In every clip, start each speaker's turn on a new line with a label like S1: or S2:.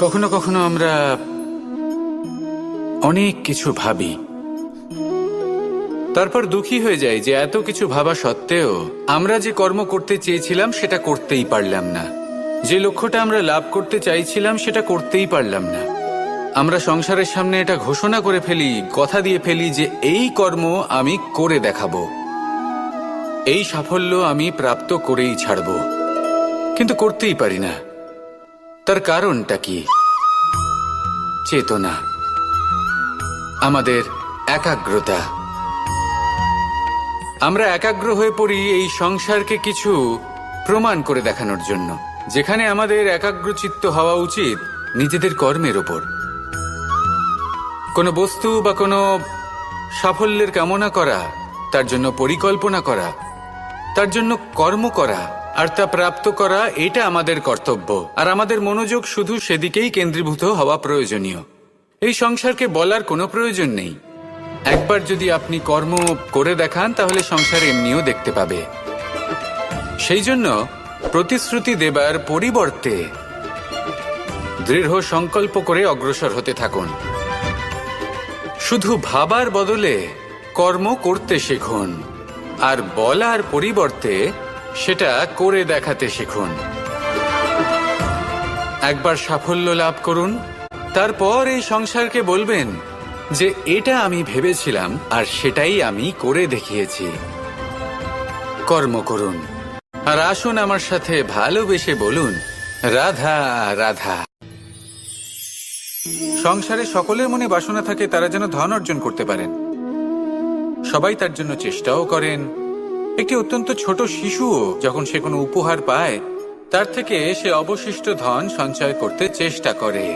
S1: কখনো কখনো আমরা অনেক কিছু ভাবি। তারপর দুঃখী হয়ে যাই যে এত কিছু ভাবা সত্ত্বেও আমরা যে কর্ম করতে চেয়েছিলাম সেটা করতেই পারলাম না। যে লক্ষ্যটা আমরা লাভ করতে চাইছিলাম সেটা করতেই পারলাম না। আমরা সংসারের সামনে এটা ঘোষণা করে ফেলি, কথা দিয়ে ফেলি যে এই কর্ম আমি করে দেখাবো। এই সাফল্য আমি প্রাপ্ত করেই ছাড়ব। কিন্তু করতেই পারি না। তার কারণটা কি? চেতনা। আমাদের একাগ্রতা। আমরা একাগ্র হয়ে পড়ি এই সংসারকে কিছু প্রমাণ করে দেখানোর জন্য। যেখানে আমাদের একাগ্রচিত্ত হওয়া উচিত নিজেদের কর্মের ওপর। কোনো বস্তু বা কোনো সাফল্যের কামনা করা, তার জন্য পরিকল্পনা করা, তার জন্য কর্ম করা, আর তা প্রাপ্ত করা, এটা আমাদের কর্তব্য। আর আমাদের মনোযোগ শুধু সেদিকেই কেন্দ্রীভূত হওয়া প্রয়োজনীয়। এই সংসারকে বলার কোনো প্রয়োজন নেই। একবার যদি আপনি কর্ম করে দেখান, তাহলে সংসার এমনিও দেখতে পাবে। সেই জন্য প্রতিশ্রুতি দেবার পরিবর্তে দৃঢ় সংকল্প করে অগ্রসর হতে থাকুন। শুধু ভাবার বদলে কর্ম করতে শিখুন, আর বলার পরিবর্তে সেটা করে দেখাতে শিখুন। একবার সাফল্য লাভ করুন, তারপর এই সংসারকে বলবেন যে এটা আমি ভেবেছিলাম আর সেটাই আমি করে দেখিয়েছি। কর্ম করুন। আর আসুন আমার সাথে ভালোবেসে বলুন, রাধা রাধা। সংসারে সকলের মনে বাসনা থাকে, তারা যেন ধন অর্জন করতে পারেন। সবাই তার জন্য চেষ্টাও করেন। একটি অত্যন্ত ছোট শিশুও যখন সে কোনো উপহার পায়, তার থেকে সে অবশিষ্ট ধন সঞ্চয় করতে চেষ্টা করে।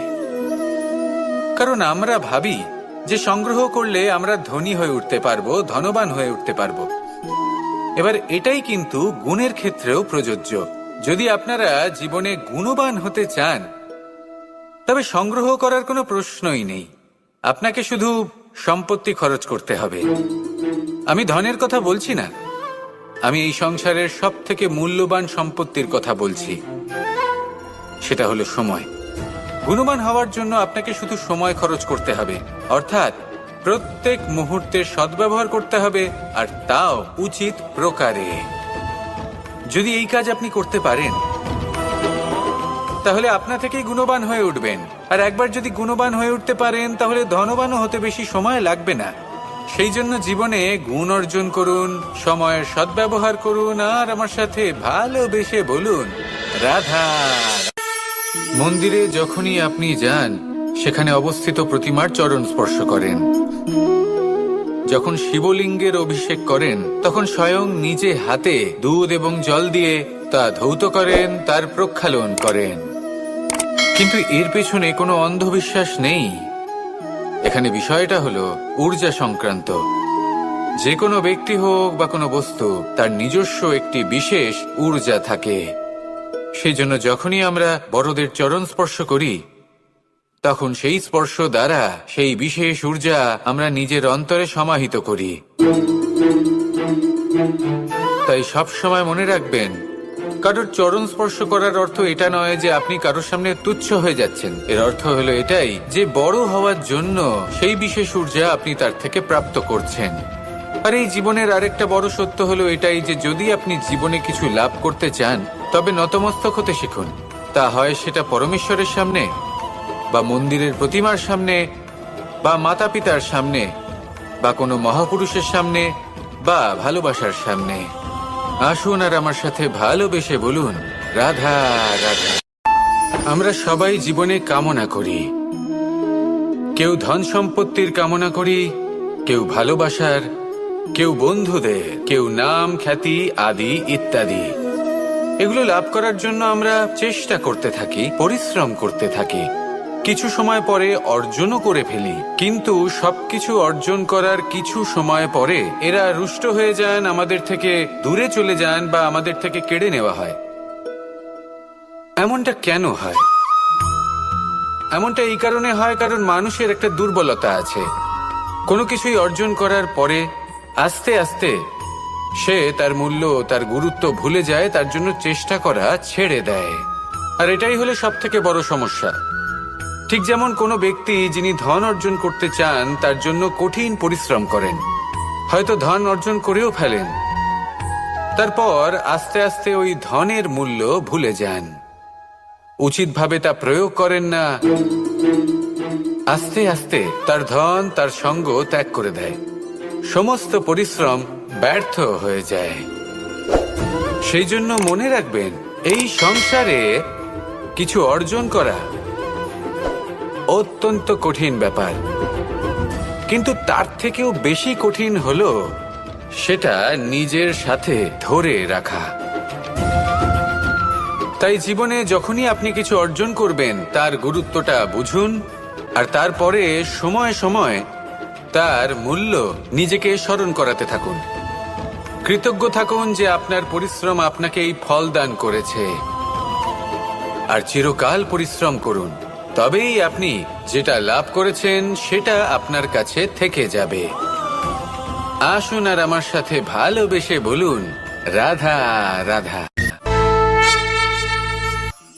S1: কারণ আমরা ভাবি যে সংগ্রহ করলে আমরা ধনী হয়ে উঠতে পারব, ধনবান হয়ে উঠতে পারব। এবার এটাই কিন্তু গুণের ক্ষেত্রেও প্রযোজ্য। যদি আপনারা জীবনে গুণবান হতে চান, তবে সংগ্রহ করার কোনো প্রশ্নই নেই। আপনাকে শুধু সম্পত্তি খরচ করতে হবে। আমি ধনের কথা বলছি না। আমি এই সংসারের সব থেকে মূল্যবান সম্পত্তির কথা বলছি। সেটা হলো সময়। গুণবান হওয়ার জন্য আপনাকে শুধু সময় খরচ করতে হবে। অর্থাৎ প্রত্যেক মুহূর্তে সদ্ব্যবহার করতে হবে, আর তাও উচিত প্রকারে। যদি এই কাজ আপনি করতে পারেন, তাহলে আপনা থেকেই গুণবান হয়ে উঠবেন। আর একবার যদি গুণবান হয়ে উঠতে পারেন, তাহলে ধনবানও হতে বেশি সময় লাগবে না। সেই জন্য জীবনে গুণ অর্জন করুন, সময়ের সদ্ব্যবহার করুন, আর আমার সাথে ভালোবেসে বলুন, রাধা। মন্দিরে যখনই আপনি যান, সেখানে অবস্থিত প্রতিমার চরণ স্পর্শ করেন। যখন শিবলিঙ্গের অভিষেক করেন, তখন স্বয়ং নিজে হাতে দুধ এবং জল দিয়ে তা ধৌত করেন, তার প্রক্ষালন করেন। কিন্তু এর পেছনে কোনো অন্ধবিশ্বাস নেই। এখানে বিষয়টা হলো ঊর্জা সংক্রান্ত। যে কোনো ব্যক্তি হোক বা কোনো বস্তু, তার নিজস্ব একটি বিশেষ ঊর্জা থাকে। সেই জন্য যখনই আমরা বড়দের চরণ স্পর্শ করি, তখন সেই স্পর্শ দ্বারা সেই বিশেষ ঊর্জা আমরা নিজের অন্তরে সমাহিত করি। তাই সব সময় মনে রাখবেন, কারোর চরণ স্পর্শ করার অর্থ এটা নয় যে আপনি কারোর সামনে তুচ্ছ হয়ে যাচ্ছেন। এর অর্থ হলো এটাই যে বড় হওয়ার জন্য সেই বিশেষ ঊর্জা আপনি তার থেকে প্রাপ্ত করছেন। আর এই জীবনের আরেকটা বড় সত্য হলো এটাই যে যদি আপনি জীবনে কিছু লাভ করতে চান তবে নতমস্তক হতে শিখুন। তা হয় সেটা পরমেশ্বরের সামনে, বা মন্দিরের প্রতিমার সামনে, বা মাতা পিতার সামনে, বা কোনো মহাপুরুষের সামনে, বা ভালোবাসার সামনে। আসুন আর আমার সাথে ভালোবেসে বলুন, রাধা রাধা। আমরা সবাই জীবনে কামনা করি। কেউ ধন সম্পত্তির কামনা করি, কেউ ভালোবাসার, কেউ বন্ধুদের, কেউ নাম, খ্যাতি, আদি, ইত্যাদি। এগুলো লাভ করার জন্য আমরা চেষ্টা করতে থাকি, পরিশ্রম করতে থাকি। কিছু সময় পরে অর্জনও করে ফেলি। কিন্তু সবকিছু অর্জন করার কিছু সময় পরে এরা রুষ্ট হয়ে যান, আমাদের থেকে দূরে চলে যান বা আমাদের থেকে কেড়ে নেওয়া হয়। এমনটা কেন হয়? এমনটা এই কারণে হয় কারণ মানুষের একটা দুর্বলতা আছে। কোনো কিছুই অর্জন করার পরে আস্তে আস্তে সে তার মূল্য, তার গুরুত্ব ভুলে যায়, তার জন্য চেষ্টা করা ছেড়ে দেয়। আর এটাই হলো সব থেকে বড় সমস্যা। ঠিক যেমন কোনো ব্যক্তি যিনি ধন অর্জন করতে চান, তার জন্য কঠিন পরিশ্রম করেন। হয়তো ধন অর্জন করেও ফেলেন। তারপর আস্তে আস্তে ওই ধনের মূল্য ভুলে যান। উচিতভাবে তা প্রয়োগ করেন না। আস্তে আস্তে তার ধন, তার সঙ্গ ত্যাগ করে দেয়। সমস্ত পরিশ্রম ব্যর্থ হয়ে যায়। সেই জন্য মনে রাখবেন, এই সংসারে কিছু অর্জন করা অত্যন্ত কঠিন ব্যাপার। কিন্তু তার থেকেও বেশি কঠিন হল সেটা নিজের সাথে ধরে রাখা। তাই জীবনে যখনই আপনি কিছু অর্জন করবেন, তার গুরুত্বটা বুঝুন আর তারপরে সময় সময় তার মূল্য নিজেকে স্মরণ করাতে থাকুন। কৃতজ্ঞ থাকুন যে আপনার পরিশ্রম আপনাকে এই ফল দান করেছে। আর চিরকাল পরিশ্রম করুন। তবেই আপনি যেটা লাভ করেছেন, সেটা আপনার কাছে থেকে যাবে। আসুন আর আমার সাথে ভালোবেসে বলুন, রাধা রাধা।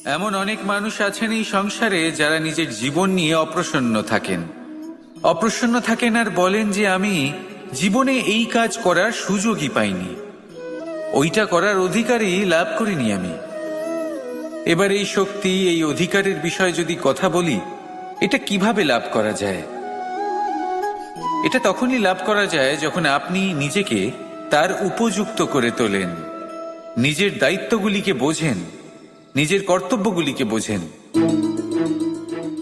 S1: এমন অনেক মানুষ আছেন এই সংসারে যারা নিজের জীবন নিয়ে অপ্রসন্ন থাকেন। অপ্রসন্ন থাকেন আর বলেন যে আমি জীবনে এই কাজ করার সুযোগই পাইনি। ওইটা করার অধিকারই লাভ করিনি আমি। এবার এই শক্তি, এই অধিকারের বিষয়ে যদি কথা বলি, এটা কীভাবে লাভ করা যায়? এটা তখনই লাভ করা যায় যখন আপনি নিজেকে তার উপযুক্ত করে তোলেন। নিজের দায়িত্বগুলিকে বোঝেন, নিজের কর্তব্যগুলিকে বোঝেন।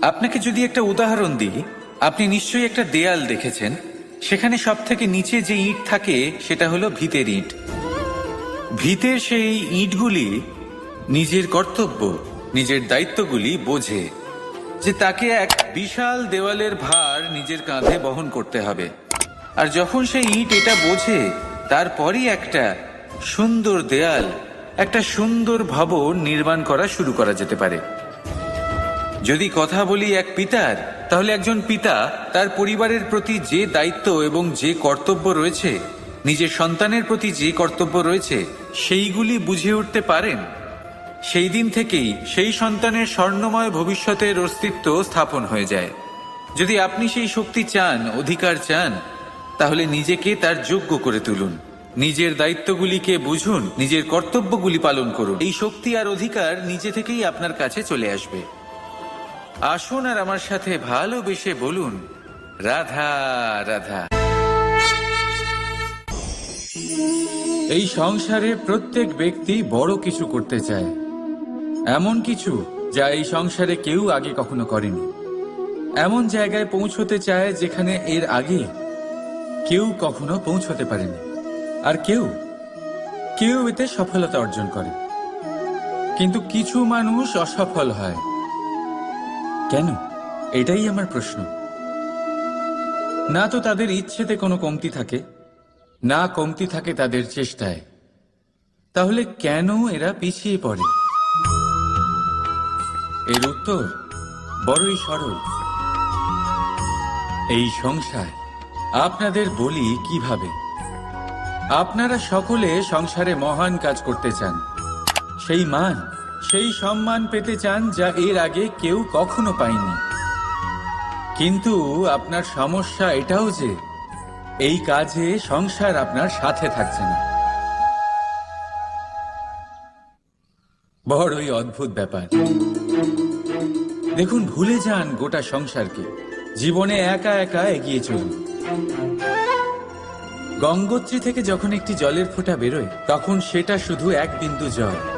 S1: আপনাকে যদি একটা উদাহরণ দিই, আপনি নিশ্চয়ই একটা দেয়াল দেখেছেন। সেখানে সব থেকে নিচে যে ইট থাকে, সেটা হলো ভিতের ইট। ভিতের সেই ইটগুলি নিজের কর্তব্য, নিজের দায়িত্বগুলি বোঝে যে তাকে এক বিশাল দেওয়ালের ভার নিজের কাঁধে বহন করতে হবে। আর যখন সেই ইট এটা বোঝে, তারপরই একটা সুন্দর দেয়াল, একটা সুন্দর ভবন নির্মাণ করা শুরু করা যেতে পারে। যদি কথা বলি এক পিতার, তাহলে একজন পিতা তার পরিবারের প্রতি যে দায়িত্ব এবং যে কর্তব্য রয়েছে, নিজের সন্তানের প্রতি যে কর্তব্য রয়েছে, সেইগুলি বুঝে উঠতে পারেন। সেই দিন থেকেই সেই সন্তানের স্বর্ণময় ভবিষ্যতের অস্তিত্ব স্থাপন হয়ে যায়। যদি আপনি সেই শক্তি চান, অধিকার চান, তাহলে নিজেকে তার যোগ্য করে তুলুন। নিজের দায়িত্বগুলিকে বুঝুন, নিজের কর্তব্যগুলি পালন করুন। এই শক্তি আর অধিকার নিজে থেকেই আপনার কাছে চলে আসবে। আসুন আর আমার সাথে ভালোবেসে বলুন, রাধা রাধা। এই সংসারে প্রত্যেক ব্যক্তি বড় কিছু করতে চায়। এমন কিছু যা এই সংসারে কেউ আগে কখনো করেনি। এমন জায়গায় পৌঁছতে চায় যেখানে এর আগে কেউ কখনো পৌঁছতে পারেনি। আর কেউ কেউ এতে সফলতা অর্জন করে। কিন্তু কিছু মানুষ অসফল হয়। কেন? এটাই আমার প্রশ্ন। না তো তাদের ইচ্ছেতে কোনো কমতি থাকে, না কমতি থাকে তাদের চেষ্টায়। তাহলে কেন এরা পিছিয়ে পড়ে? এর উত্তর বড়ই সরল। এই সংসার, আপনাদের বলি কীভাবে? আপনারা সকলে সংসারে মহান কাজ করতে চান। সেই মান সেই সম্মান পেতে চান যা এর আগে কেউ কখনো পায়নি। কিন্তু আপনার সমস্যা এটাও যে, এই কাজে সংসার আপনার সাথে থাকছে না। বড়ই অদ্ভুত ব্যাপার। দেখুন, ভুলে যান গোটা সংসারকে। জীবনে একা একা এগিয়ে চলুন। গঙ্গোত্রী থেকে যখন একটি জলের ফোঁটা বেরোয়, তখন সেটা শুধু এক বিন্দু জল।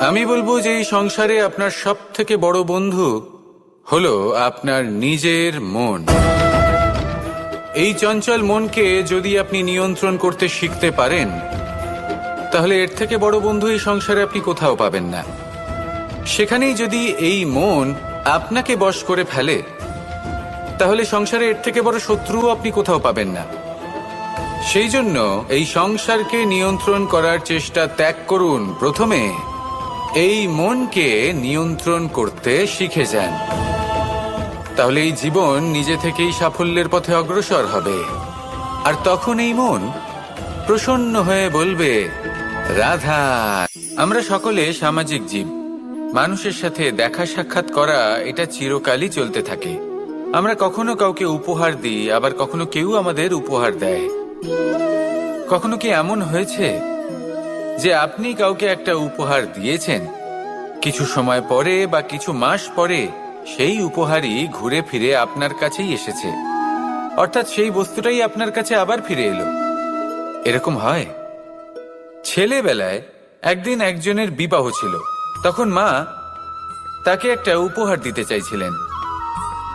S1: আমি বলব যে এই সংসারে আপনার সব থেকে বড় বন্ধু হলো আপনার নিজের মন। এই চঞ্চল মনকে যদি আপনি নিয়ন্ত্রণ করতে শিখতে পারেন, তাহলে এর থেকে বড় বন্ধু এই সংসারে আপনি কোথাও পাবেন না। সেখানেই যদি এই মন আপনাকে বশ করে ফেলে, তাহলে সংসারে এর থেকে বড় শত্রুও আপনি কোথাও পাবেন না। সেই জন্য এই সংসারকে নিয়ন্ত্রণ করার চেষ্টা ত্যাগ করুন প্রথমে। এই মনকে নিয়ন্ত্রণ করতে শিখে যান। তাহলে এই জীবন নিজে থেকেই সাফল্যের পথে অগ্রসর হবে। আর তখন এই মন প্রসন্ন হয়ে বলবে, রাধা, আমরা সকলে সামাজিক জীব। মানুষের সাথে দেখা সাক্ষাৎ করা, এটা চিরকালই চলতে থাকে। আমরা কখনো কাউকে উপহার দিই, আবার কখনো কেউ আমাদের উপহার দেয়। কখনো কি এমন হয়েছে? যে আপনি কাউকে একটা উপহার দিয়েছেন। কিছু সময় পরে বা কিছু মাস পরে সেই উপহারই ঘুরে ফিরে আপনার কাছেই এসেছে। অর্থাৎ সেই বস্তুটাই আপনার কাছে আবার ফিরে এলো। এরকম হয়। ছেলেবেলায় একদিন একজনের বিবাহ ছিল। তখন মা তাকে একটা উপহার দিতে চাইছিলেন।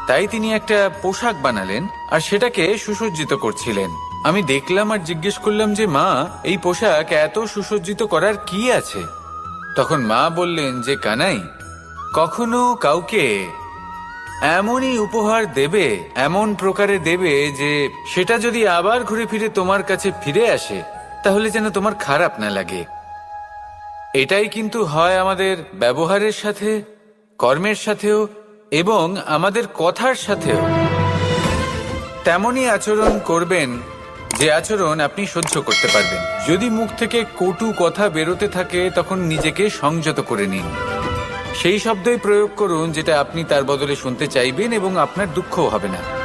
S1: তাই তিনি একটা পোশাক বানালেন আর সেটাকে সুসজ্জিত করছিলেন। আমি দেখলাম আর জিজ্ঞেস করলাম যে, মা, এই পোশাক এত সুসজ্জিত করার কি আছে? তখন মা বললেন যে, কানাই, কখনো কাউকে এমনই উপহার দেবে, এমন প্রকারে দেবে যে, সেটা যদি আবার ঘুরে ফিরে তোমার কাছে ফিরে আসে, তাহলে যেন তোমার খারাপ না লাগে। এটাই কিন্তু হয় আমাদের ব্যবহারের সাথে, কর্মের সাথেও এবং আমাদের কথার সাথেও। তেমনই আচরণ করবেন যে আচরণ আপনি সহ্য করতে পারবেন। যদি মুখ থেকে কটু কথা বেরোতে থাকে, তখন নিজেকে সংযত করে নিন। সেই শব্দই প্রয়োগ করুন, যেটা আপনি তার বদলে শুনতে চাইবেন এবং আপনার দুঃখও হবে না।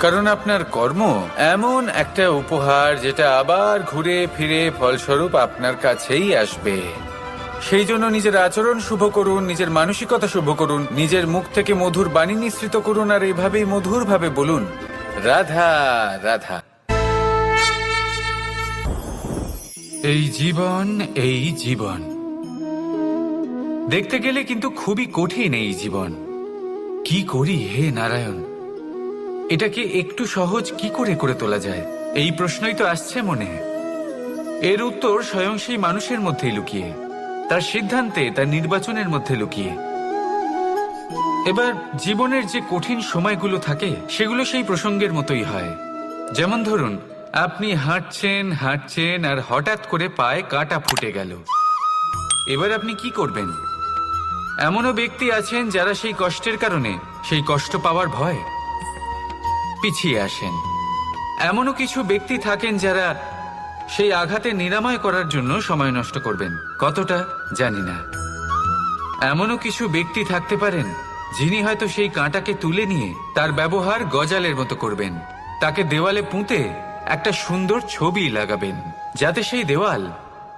S1: কারণ আপনার কর্ম এমন একটা উপহার, যেটা আবার ঘুরে ফিরে ফলস্বরূপ আপনার কাছেই আসবে। সেই জন্য নিজের আচরণ শুভ করুন, নিজের মানসিকতা শুভ করুন, নিজের মুখ থেকে মধুর বাণী নিঃসৃত করুন, আর এইভাবেই মধুর ভাবে বলুন রাধা রাধা। এই জীবন এই জীবন। দেখতে গেলে কিন্তু খুবই কঠিন এই জীবন। কি করি হে নারায়ণ? এটাকে একটু সহজ কি করে করে তোলা যায়? এই প্রশ্নই তো আসছে মনে। এর উত্তর স্বয়ং সেই মানুষের মধ্যেই লুকিয়ে। তার সিদ্ধান্তে, তার নির্বাচনের মধ্যে লুকিয়ে। এবার জীবনের যে কঠিন সময়গুলো থাকে, সেগুলো সেই প্রসঙ্গের মতোই হয়। যেমন ধরুন, আপনি হাঁটছেন হাঁটছেন, আর হঠাৎ করে পায়ে কাঁটা ফুটে গেল। এবার আপনি কি করবেন? এমনও ব্যক্তি আছেন যারা সেই কষ্টের কারণে সেই কষ্ট পাওয়ার ভয় পিছিয়ে আসেন। এমনও কিছু ব্যক্তি থাকেন যারা সেই আঘাতে নিরাময় করার জন্য সময় নষ্ট করবেন। কতটা? জানি না। এমনও কিছু ব্যক্তি থাকতে পারেন যিনি হয়তো সেই কাঁটাকে তুলে নিয়ে তার ব্যবহার গজালের মতো করবেন। তাকে দেওয়ালে পুঁতে একটা সুন্দর ছবি লাগাবেন, যাতে সেই দেওয়াল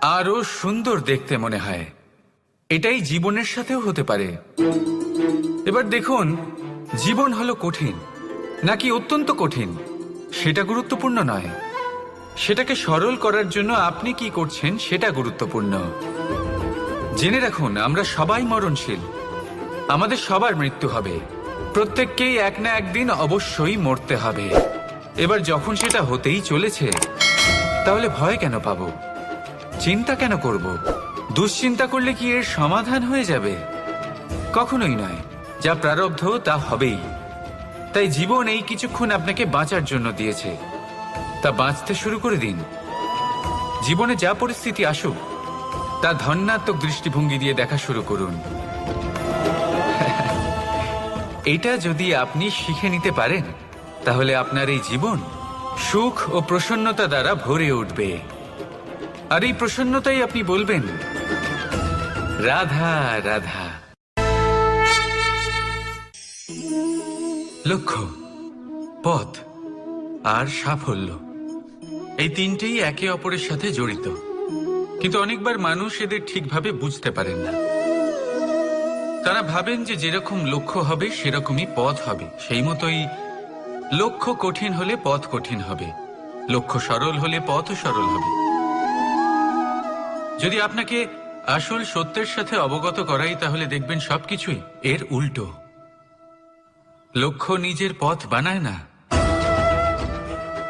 S1: আরও সুন্দর দেখতে মনে হয়। এটাই জীবনের সাথেও হতে পারে। এবার দেখুন, জীবন হলো কঠিন, নাকি অত্যন্ত কঠিন? সেটা গুরুত্বপূর্ণ নয়। সেটাকে সরল করার জন্য আপনি কি করছেন সেটা গুরুত্বপূর্ণ। জেনে রাখুন, আমরা সবাই মরণশীল। আমাদের সবার মৃত্যু হবে। প্রত্যেককেই এক না একদিন অবশ্যই মরতে হবে। এবার যখন সেটা হতেই চলেছে, তাহলে ভয় কেন পাব? চিন্তা কেন করব? দুশ্চিন্তা করলে কি এর সমাধান হয়ে যাবে? কখনোই নয়। যা প্রারব্ধ, তা হবেই। তাই জীবন এই কিছুক্ষণ আপনাকে বাঁচার জন্য দিয়েছে। তা বাঁচতে শুরু করে দিন। জীবনে যা পরিস্থিতি আসুক, তা ধন্যাত্মক দৃষ্টিভঙ্গি দিয়ে দেখা শুরু করুন। এটা যদি আপনি শিখে নিতে পারেন, তাহলে আপনার এই জীবন সুখ ও প্রসন্নতা দ্বারা ভরে উঠবে। আর এই প্রসন্নতাই আপনি বলবেন, রাধা রাধা। লক্ষ্য, পথ আর সাফল্য। এই তিনটেই একে অপরের সাথে জড়িত। কিন্তু অনেকবার মানুষ এদের ঠিকভাবে বুঝতে পারেন না। তারা ভাবেন যে যেরকম লক্ষ্য হবে, সেরকমই পথ হবে। সেই মতোই লক্ষ্য কঠিন হলে পথ কঠিন হবে। লক্ষ্য সরল হলে পথও সরল হবে। যদি আপনাকে আসল সত্যের সাথে অবগত করাই, তাহলে দেখবেন সবকিছুই এর উল্টো। লক্ষ্য নিজের পথ বানায় না।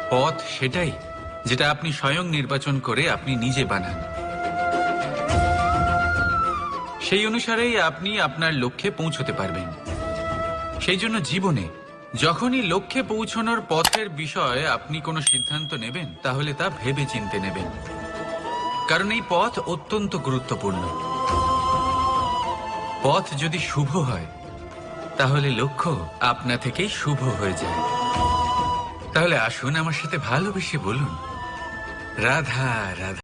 S1: পথ সেটাই, যেটা আপনি স্বয়ং নির্বাচন করে আপনি নিজে বানান। সেই অনুসারেই আপনি আপনার লক্ষ্যে পৌঁছতে পারবেন। সেই জন্য জীবনে যখনই লক্ষ্যে পৌঁছানোর পথের বিষয়ে আপনি কোনো সিদ্ধান্ত নেবেন, তাহলে তা ভেবে চিনতে নেবেন। কারণ এই পথ অত্যন্ত গুরুত্বপূর্ণ। পথ যদি শুভ হয়, তাহলে লক্ষ্য আপনা থেকেই শুভ হয়ে যায়। তাহলে আসুন আমার সাথে ভালোবেসে বলুন, রাধা রাধা।